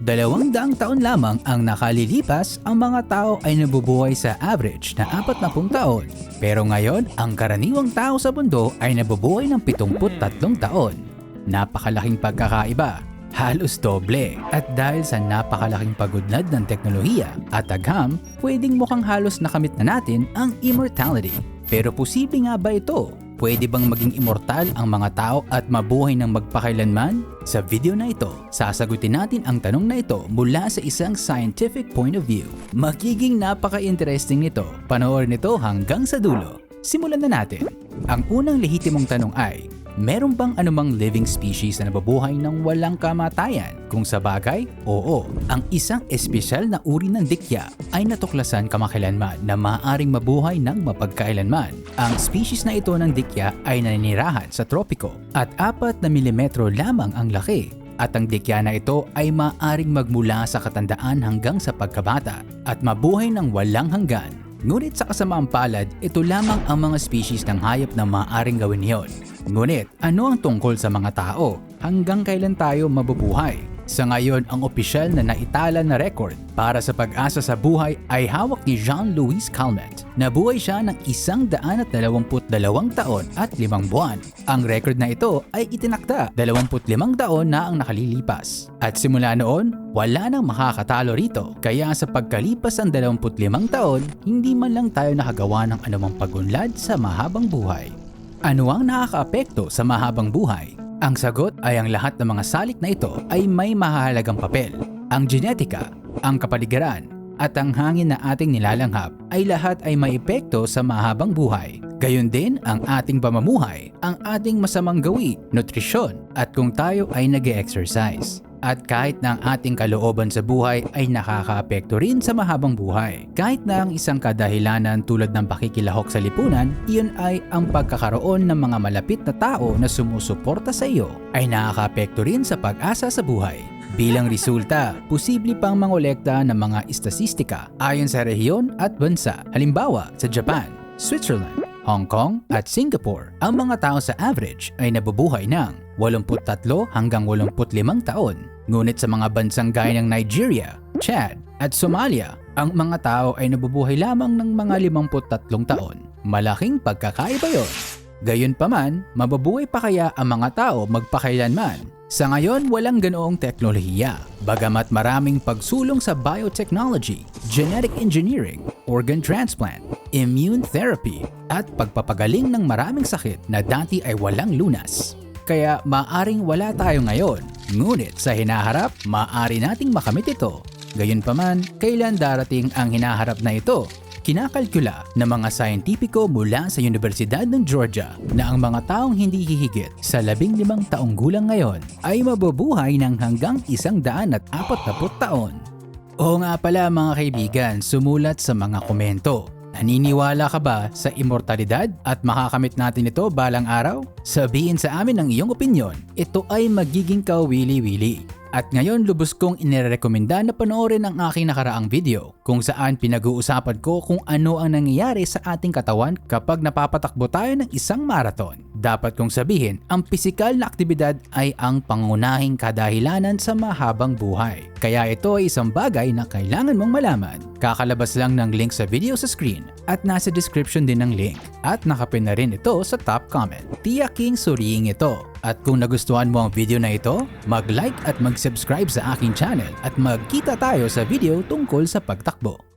Dalawang daang taon lamang ang nakalilipas, ang mga tao ay nabubuhay sa average na 40 taon. Pero ngayon, ang karaniwang tao sa mundo ay nabubuhay ng 73 taon. Napakalaking pagkakaiba. Halos doble. At dahil sa napakalaking pagunlad ng teknolohiya at agham, pwedeng mukhang halos nakamit na natin ang immortality. Pero posible nga ba ito? Pwede bang maging immortal ang mga tao at mabuhay ng magpakailanman? Sa video na ito, sasagutin natin ang tanong na ito mula sa isang scientific point of view. Magiging napaka-interesting nito. Panoorin nito hanggang sa dulo. Simulan na natin. Ang unang lehitimong tanong ay, Meron bang anumang living species na nababuhay ng walang kamatayan? Kung sa bagay, oo. Ang isang espesyal na uri ng dikya ay natuklasan kamakailanman na maaaring mabuhay ng mapagkailanman. Ang species na ito ng dikya ay naninirahan sa tropiko at 4 na milimetro lamang ang laki at ang dikya na ito ay maaring magmula sa katandaan hanggang sa pagkabata at mabuhay ng walang hanggan. Ngunit sa kasamaang palad, ito lamang ang mga species ng hayop na maaaring gawin yon. Ngunit ano ang tungkol sa mga tao? Hanggang kailan tayo mabubuhay? Sa ngayon, ang opisyal na naitala na record para sa pag-asa sa buhay ay hawak ni Jean-Louis Calment. Nabuhay siya ng isang daan at dalawamput dalawang taon at limang buwan. Ang record na ito ay itinakda 25 taon na ang nakalilipas. At simula noon, wala nang makakatalo rito. Kaya sa pagkalipas ng 25 taon, hindi man lang tayo nakagawa ng anumang pagunlad sa mahabang buhay. Ano ang nakakaapekto sa mahabang buhay? Ang sagot ay ang lahat ng mga salik na ito ay may mahalagang papel. Ang genetika, ang kapaligiran, at ang hangin na ating nilalanghap ay lahat ay may epekto sa mahabang buhay. Gayon din ang ating pamumuhay, ang ating masamang gawi, nutrisyon, at kung tayo ay nag exercise At kahit na ang ating kalooban sa buhay ay nakakaapekto rin sa mahabang buhay. Kahit na ang isang kadahilanan tulad ng pakikilahok sa lipunan, iyon ay ang pagkakaroon ng mga malapit na tao na sumusuporta sa iyo ay nakakaapekto rin sa pag-asa sa buhay. Bilang resulta, posible pang mangolekta ng mga istasistika ayon sa rehiyon at bansa. Halimbawa, sa Japan, Switzerland, Hong Kong at Singapore, ang mga tao sa average ay nabubuhay ng 83 hanggang 85 taon. Ngunit sa mga bansang gaya ng Nigeria, Chad at Somalia, ang mga tao ay nabubuhay lamang ng mga 53 taon. Malaking pagkakaiba yon. Gayunpaman, mababuhay pa kaya ang mga tao magpakailanman? Sa ngayon, walang ganoong teknolohiya. Bagamat maraming pagsulong sa biotechnology, genetic engineering, organ transplant, immune therapy, at pagpapagaling ng maraming sakit na dati ay walang lunas. Kaya maaring wala tayo ngayon, ngunit sa hinaharap, maaari nating makamit ito. Gayunpaman, kailan darating ang hinaharap na ito Kinakalkula ng mga sayentipiko mula sa Universidad ng Georgia na ang mga taong hindi hihigit sa labing limang taong gulang ngayon ay mabubuhay ng hanggang isang daan at apat na taon. Oo nga pala mga kaibigan, sumulat sa mga komento. Naniniwala ka ba sa immortalidad at makakamit natin ito balang araw? Sabihin sa amin ang iyong opinyon. Ito ay magiging kawili-wili. At ngayon lubos kong inirekomenda na panoorin ang aking nakaraang video kung saan pinag-uusapan ko kung ano ang nangyayari sa ating katawan kapag napapatakbo tayo ng isang marathon. Dapat kong sabihin, ang pisikal na aktibidad ay ang pangunahing kadahilanan sa mahabang buhay. Kaya ito ay isang bagay na kailangan mong malaman. Kakalabas lang ng link sa video sa screen at nasa description din ng link. At nakapin na rin ito sa top comment. Tiyaking suriing ito at kung nagustuhan mo ang video na ito, mag-like at mag-subscribe sa aking channel at magkita tayo sa video tungkol sa pagtakbo.